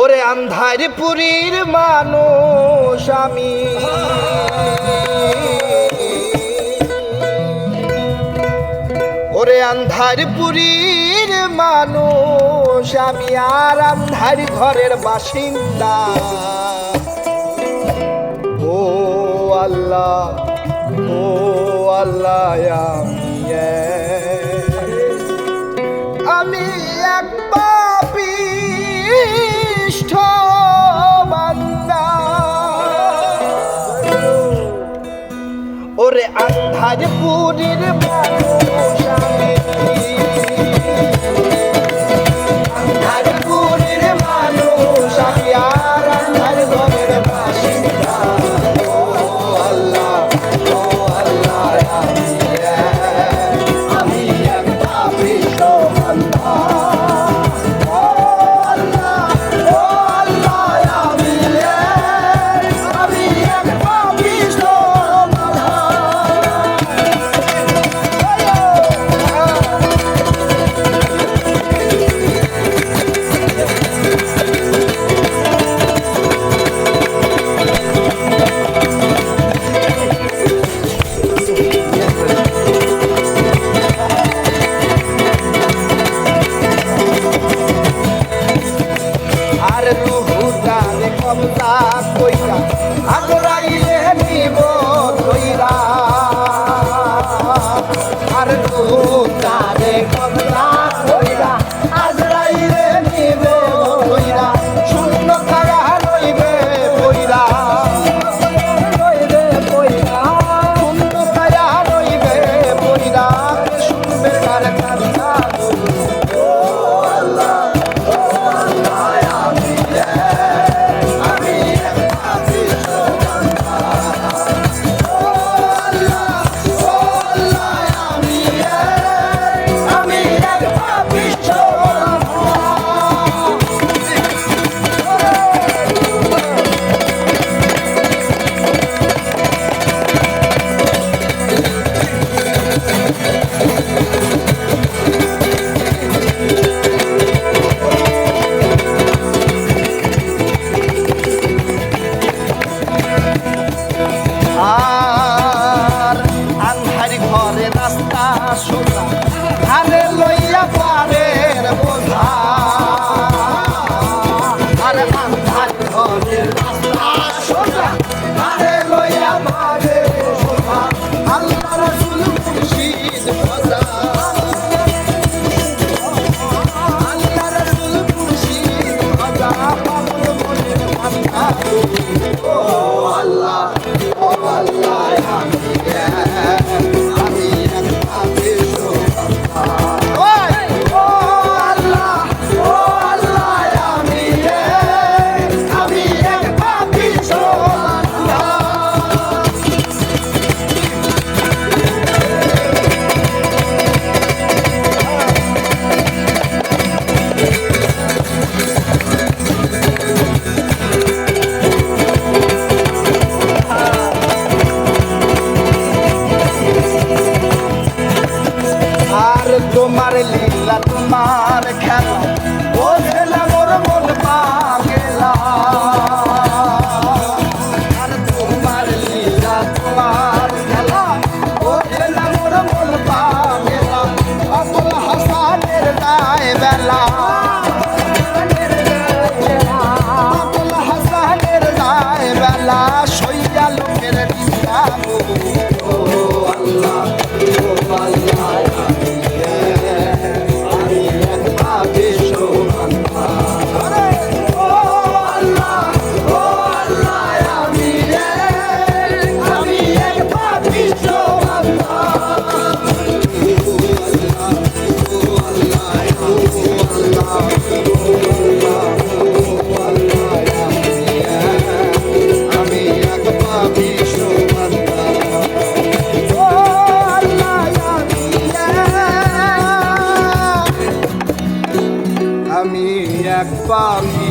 ওরে আন্ধার পুরীর মানুষ আমি। ওরে আন্ধার পুরীর মানুষ আমি আর আন্ধার ঘরের বাসিন্দা। ও আল্লাহ ও আল্লাহ আমি আমি এক পাপী। ওরে আন্ধার পুরীর মানুষ আমি। vamos lá. 아. amor. আমি এক পাখি।